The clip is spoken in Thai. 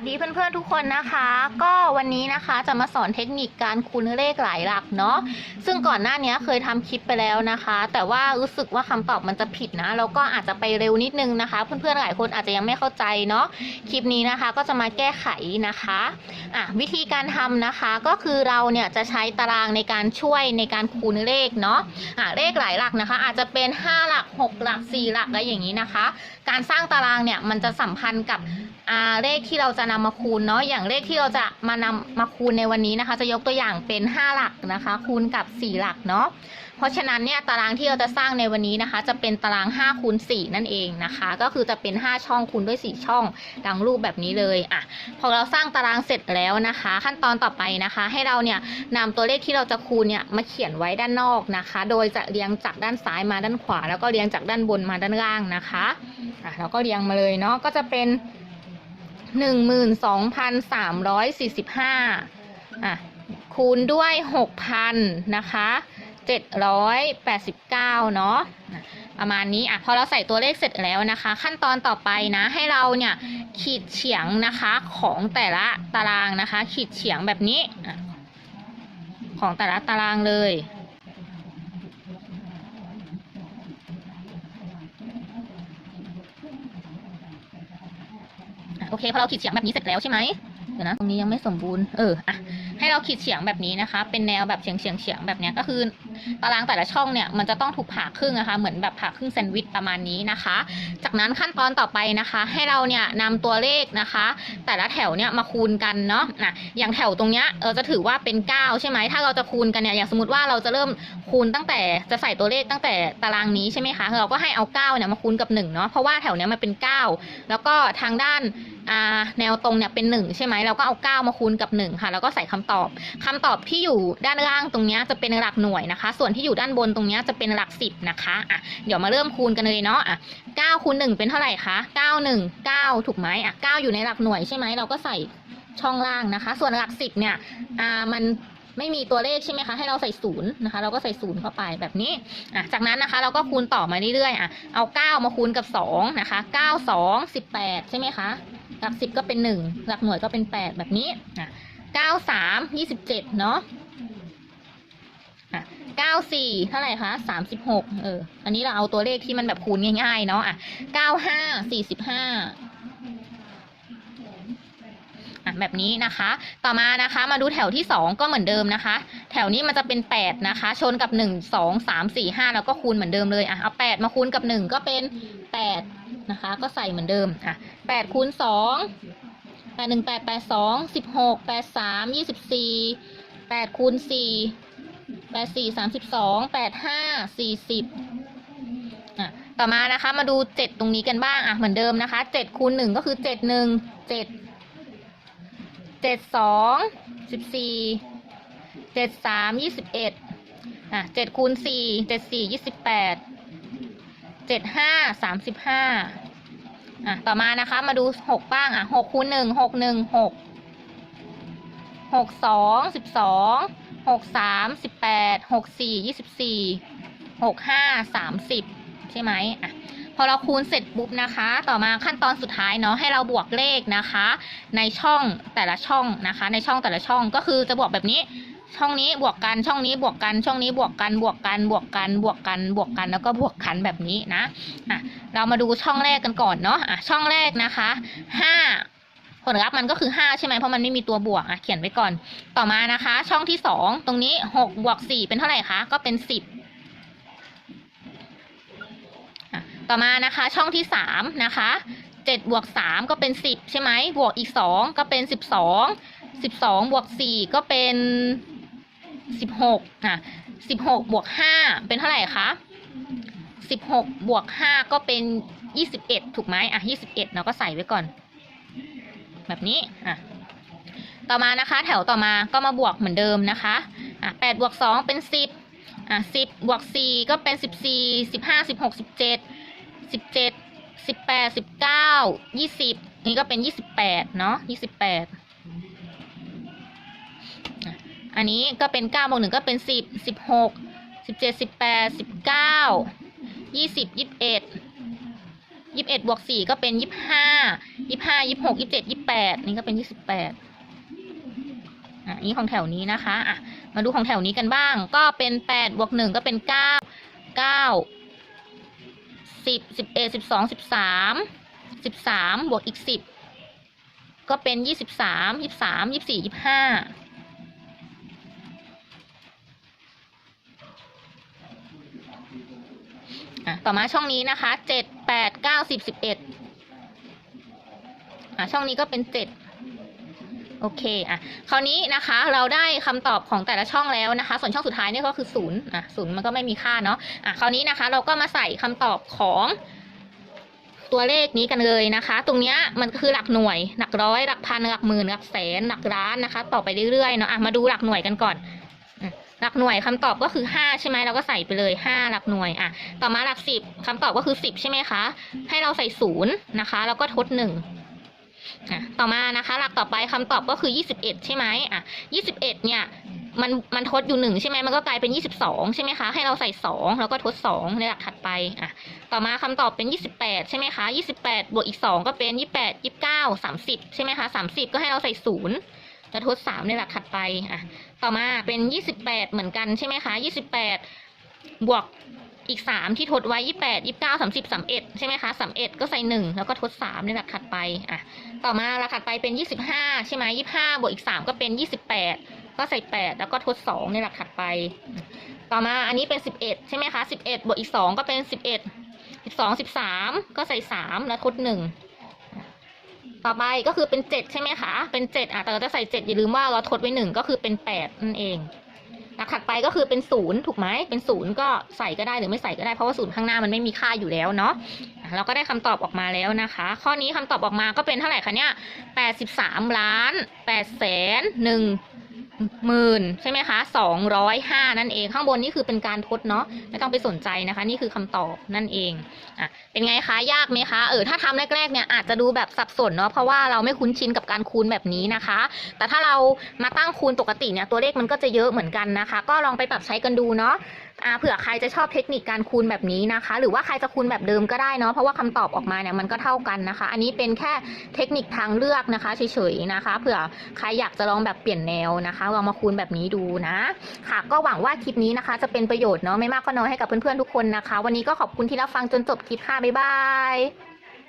สดีเพื่อนๆทุกคนนะคะ ก็วันนี้นะคะจะมาสอนเทคนิคการคูณเลขหลายหลักเนาะซึ่งก่อนหน้านี้เคยทำคลิปไปแล้วนะคะ แต่ว่ารู้สึกว่าคำตอบมันจะผิดนะแล้วก็อาจจะไปเร็วนิดนึงนะคะ เพื่อนๆหลายคนอาจจะยังไม่เข้าใจเนาะคลิปนี้นะคะก็จะมาแก้ไขนะคะอะวิธีการทำนะคะก็คือเราเนี่ยจะใช้ตารางในการช่วยในการคูณเลขเนาะอะเลขหลายหลักนะคะ อาจจะเป็น 5 หลัก 6 หลัก 4 หลักอะไรอย่างนี้นะคะ การสร้างตารางเนี่ยมันจะสัมพันธ์กับอ่าเลขที่เราจะนำมาคูณเนาะอย่างเลขที่เราจะมานำมาคูณในวันนี้นะคะ จะยกตัวอย่างเป็น 5 หลักนะคะ คูณกับ 4 หลักเนาะ เพราะฉะนั้นเนี่ยตารางที่เราจะสร้างในวันนี้นะคะ จะเป็นตาราง5คูณ4นั่นเองนะคะ ก็คือจะเป็น 5 ช่องคูณด้วย 4 ช่องดังรูปแบบนี้เลยอะพอเราสร้างตารางเสร็จแล้วนะคะ ขั้นตอนต่อไปนะคะ ให้เราเนี่ยนำตัวเลขที่เราจะคูณเนี่ยมาเขียนไว้ด้านนอกนะคะ โดยจะเรียงจากด้านซ้ายมาด้านขวา แล้วก็เรียงจากด้านบนมาด้านล่างนะคะอะเราก็เรียงมาเลยเนาะก็จะเป็นหนึ่งหมื่นสองพันสามร้อยสี่สิบห้าอะคูณด้วยหกพันนะคะ เจ็ดร้อยแปดสิบเก้าเนาะประมาณนี้อะพอเราใส่ตัวเลขเสร็จแล้วนะคะ ขั้นตอนต่อไปนะ ให้เราเนี่ยขีดเฉียงนะคะของแต่ละตารางนะคะ ขีดเฉียงแบบนี้ของแต่ละตารางเลยโอเคพอเราขีดเฉียงแบบนี้เสร็จแล้วใช่ไหมเดี๋ยวนะตรงนี้ยังไม่สมบูรณ์เอออะให้เราขีดเฉียงแบบนี้นะคะ เป็นแนวแบบเฉียงเฉียงเฉียงแบบเนี้ยก็คือ ตารางแต่ละช่องเนี่ยมันจะต้องถูกผ่าครึ่งนะคะ เหมือนแบบผ่าครึ่งแซนด์วิชประมาณนี้นะคะ จากนั้นขั้นตอนต่อไปนะคะ ให้เราเนี่ยนำตัวเลขนะคะ แต่ละแถวเนี่ยมาคูณกันเนาะนะอย่างแถวตรงเนี้ยเออจะถือว่าเป็น 9 ใช่ไหมถ้าเราจะคูณกันเนี่ยอย่างสมมติว่าเราจะเริ่มคูณตั้งแต่จะใส่ตัวเลขตั้งแต่ตารางนี้ใช่ไหมคะเราก็ให้เอา9เนี่ยมาคูณกับ1เนาะเพราะว่าแถวเนี้ยมันเป็น 9 แล้วก็ทางด้านแนวตรงเนี่ยเป็น 1 ใช่ไหมเราก็เอา 9 มาคูณกับ 1 ค่ะ แล้วก็ใส่คำตอบคำตอบที่อยู่ด้านล่างตรงเนี้ยจะเป็นหลักหน่วยนะคะส่วนที่อยู่ด้านบนตรงนี้จะเป็นหลักสิบนะคะอะเดี๋ยวมาเริ่มคูณกันเลยเนาะอะ9คูณ1เป็นเท่าไหร่คะ9 1 9ถูกไหมอะ9อยู่ในหลักหน่วยใช่ไหมเราก็ใส่ช่องล่างนะคะ ส่วนหลักสิบเนี่ยอ่ามันไม่มีตัวเลขใช่ไหมคะให้เราใส่ศูนย์นะคะ เราก็ใส่ศูนย์เข้าไปแบบนี้อะจากนั้นนะคะ เราก็คูณต่อมาเรื่อยๆอะเอา9มาคูณกับ2นะคะ9 2 18ใช่ไหมคะหลักสิบก็เป็นหนึ่งหลักหน่วยก็เป็นแปดแบบนี้อะเก้าสามยี่สิบเจ็ดเนาะ เก้าสี่เท่าไหร่คะสามสิบหกเออ อันนี้เราเอาตัวเลขที่มันแบบคูณง่ายๆเนาะอะเก้าห้าสี่สิบห้าอะแบบนี้นะคะ ต่อมานะคะ มาดูแถวที่สองก็เหมือนเดิมนะคะ แถวนี้มันจะเป็นแปดนะคะ ชนกับหนึ่งสองสามสี่ห้าแล้วก็คูณเหมือนเดิมเลย อะ เอาแปดมาคูณกับหนึ่งก็เป็นแปดนะคะ ก็ใส่เหมือนเดิม อะแปดคูณสองแปดหนึ่งแปดแปดสองสิบหกแปดสามยี่สิบสี่แปดคูณสี่ แปดสี่สามสิบสองแปดห้าสี่สิบอะต่อมานะคะมาดูเจ็ดตรงนี้กันบ้างอะเหมือนเดิมนะคะเจ็ดคูณหนึ่งก็คือเจ็ดหนึ่งเจ็ดเจ็ดสองสิบสี่เจ็ดสามยี่สิบเอ็ดอะเจ็ดคูณสี่เจ็ดสี่ยี่สิบแปดเจ็ดห้าสามสิบห้าอะต่อมานะคะมาดูหกบ้างอะหกคูณหนึ่งหกหนึ่งหกหกสองสิบสอง หกสามสิบแปดหกสี่ยี่สิบสี่หกห้าสามสิบใช่ไหมอะพอเราคูณเสร็จปุ๊บนะคะ ต่อมาขั้นตอนสุดท้ายเนาะให้เราบวกเลขนะคะ ในช่องแต่ละช่องนะคะ ในช่องแต่ละช่องก็คือจะบวกแบบนี้ ช่องนี้บวกกันช่องนี้บวกกันช่องนี้บวกกันบวกกันบวกกันบวกกันบวกกันแล้วก็บวกกันแบบนี้นะอะเรามาดูช่องแรกกันก่อนเนาะอะช่องแรกนะคะห้า ลลัพธ์มันก็คือห้าใช่ไหมเพราะมันไม่มีตัวบวกอะเขียนไว้ก่อน ต่อมานะคะ ช่องที่สองตรงนี้หกบวกสี่เป็นเท่าไหร่คะ ก็เป็นสิบต่อมานะคะ ช่องที่สามนะคะเจ็ดบวกสามก็เป็นสิบใช่ไหมบวกอีกสองก็เป็นสิบสองสิบสองบวกสี่ก็เป็นสิบหกอะสิบหกบวกห้าเป็นเท่าไหร่คะสิบหกบวกห้าก็เป็นยี่สิบเอ็ดถูกไหมอะยี่สิบเอ็ดเราก็ใส่ไว้ก่อน แบบนี้อะต่อมานะคะ แถวต่อมาก็มาบวกเหมือนเดิมนะคะอะแปดบวกสองเป็นสิบอะสิบบวกสี่ก็เป็นสิบสี่สิบห้าสิบหกสิบเจ็ดสิบเจ็ดสิบแปดสิบเก้ายี่สิบนี่ก็เป็นยี่สิบแปดเนาะยี่สิบแปดอันนี้ก็เป็นเก้าบวกหนึ่งก็เป็นสิบสิบหกสิบเจ็ดสิบแปดสิบเก้ายี่สิบยี่สิบเอ็ดยี่สิบเอ็ดบวกสี่ก็เป็นยี่สิบห้า ยี่สิบห้ายี่สิบหกยี่สิบเจ็ดยี่สิบแปดนี่ก็เป็นยี่สิบแปดอะนี่ของแถวนี้นะคะอะมาดูของแถวนี้กันบ้าง ก็เป็นแปดบวกหนึ่งก็เป็นเก้าเก้าสิบสิบเอ็ดสิบสองสิบสามสิบสามบวกอีกสิบก็เป็นยี่สิบสามยี่สามยี่สี่ยี่ห้าอะต่อมาช่องนี้นะคะเจ็ดแปดเก้าสิบสิบเอ็ด อะช่องนี้ก็เป็นเจ็ดโอเคอะคราวนี้นะคะเราได้คำตอบของแต่ละช่องแล้วนะคะ ส่วนช่องสุดท้ายเนี่ยก็คือศูนย์อะศูนย์มันก็ไม่มีค่าเนาะอะคราวนี้นะคะ เราก็มาใส่คำตอบของตัวเลขนี้กันเลยนะคะ ตรงเนี้ยมันคือหลักหน่วย หลักร้อย หลักพัน หลักหมื่น หลักแสน หลักล้านนะคะ ต่อไปเรื่อยๆเนาะอะมาดูหลักหน่วยกันก่อน หลักหน่วยคำตอบก็คือห้าใช่ไหมเราก็ใส่ไปเลยห้าหลักหน่วยอะต่อมาหลักสิบคำตอบก็คือสิบใช่ไหมคะ ให้เราใส่ศูนย์นะคะ แล้วก็ทดหนึ่ง อะต่อมานะคะ หลักต่อไปคำตอบก็คือยี่สิบเอ็ดใช่ไหมอะยี่สิบเอ็ดเนี่ยมันมันทดอยู่หนึ่งใช่ไหมมันก็กลายเป็นยี่สิบสองใช่ไหมคะให้เราใส่สองแล้วก็ทดสองในหลักถัดไปอะต่อมาคำตอบเป็นยี่สิบแปดใช่ไหมคะยี่สิบแปดบวกอีกสองก็เป็นยี่แปดยี่เก้าสามสิบใช่ไหมคะสามสิบก็ให้เราใส่ศูนย์แล้วทดสามในหลักถัดไปอะต่อมาเป็นยี่สิบแปดเหมือนกันใช่ไหมคะยี่สิบแปดบวก อีกสามที่ทดไว้ยี่แปดยี่เก้าสามสิบสามเอ็ดใช่ไหมคะสามเอ็ดก็ใส่หนึ่งแล้วก็ทดสามในหลักถัดไปอะต่อมาหลักถัดไปเป็นยี่สิบห้าใช่ไหมยี่ห้าบวกอีกสามก็เป็นยี่สิบแปดก็ใส่แปดแล้วก็ทดสองในหลักถัดไป ต่อมาอันนี้เป็นสิบเอ็ดใช่ไหมคะสิบเอ็ดบวกอีกสองก็เป็นสิบเอ็ดสิบสองสิบสามก็ใส่สามแล้วทดหนึ่งต่อไปก็คือเป็นเจ็ดใช่ไหมคะเป็นเจ็ดอะแต่เราจะใส่เจ็ดอย่าลืมว่าเราทดไว้หนึ่งก็คือเป็นแปดนั่นเอง หลักถัดไปก็คือเป็นศูนย์ถูกไหมเป็นศูนย์ก็ใส่ก็ได้หรือไม่ใส่ก็ได้เพราะว่าศูนย์ข้างหน้ามันไม่มีค่าอยู่แล้วเนาะเราก็ได้คำตอบออกมาแล้วนะคะ ข้อนี้คำตอบออกมาก็เป็นเท่าไหร่คะเนี่ยแปดสิบสามล้านแปดแสนหนึ่งหมื่นใช่ไหมคะสองร้อยห้านั่นเองข้างบนนี่คือเป็นการทดเนาะ ต้องไปสนใจนะคะ นี่คือคำตอบนั่นเองอะเป็นไงคะยากไหมคะเออถ้าทำแรกๆเนี่ยอาจจะดูแบบสับสนเนาะเพราะว่าเราไม่คุ้นชินกับการคูณแบบนี้นะคะ แต่ถ้าเรามาตั้งคูณปกติเนี่ยตัวเลขมันก็จะเยอะเหมือนกันนะคะ ก็ลองไปปรับใช้กันดูเนาะอ่าเผื่อใครจะชอบเทคนิคการคูณแบบนี้นะคะ หรือว่าใครจะคูณแบบเดิมก็ได้เนาะเพราะว่าคำตอบออกมาเนี่ยมันก็เท่ากันนะคะ อันนี้เป็นแค่เทคนิคทางเลือกนะคะเฉยๆนะคะ เผื่อใครอยากจะลองแบบเปลี่ยนแนวนะคะลองมาคูณแบบนี้ดูนะ ค่ะก็หวังว่าคลิปนี้นะคะ จะเป็นประโยชน์เนาะไม่มากก็น้อยให้กับเพื่อนๆทุกคนนะคะ วันนี้ก็ขอบคุณที่รับฟังจนจบคลิปค่ะบ๊ายบาย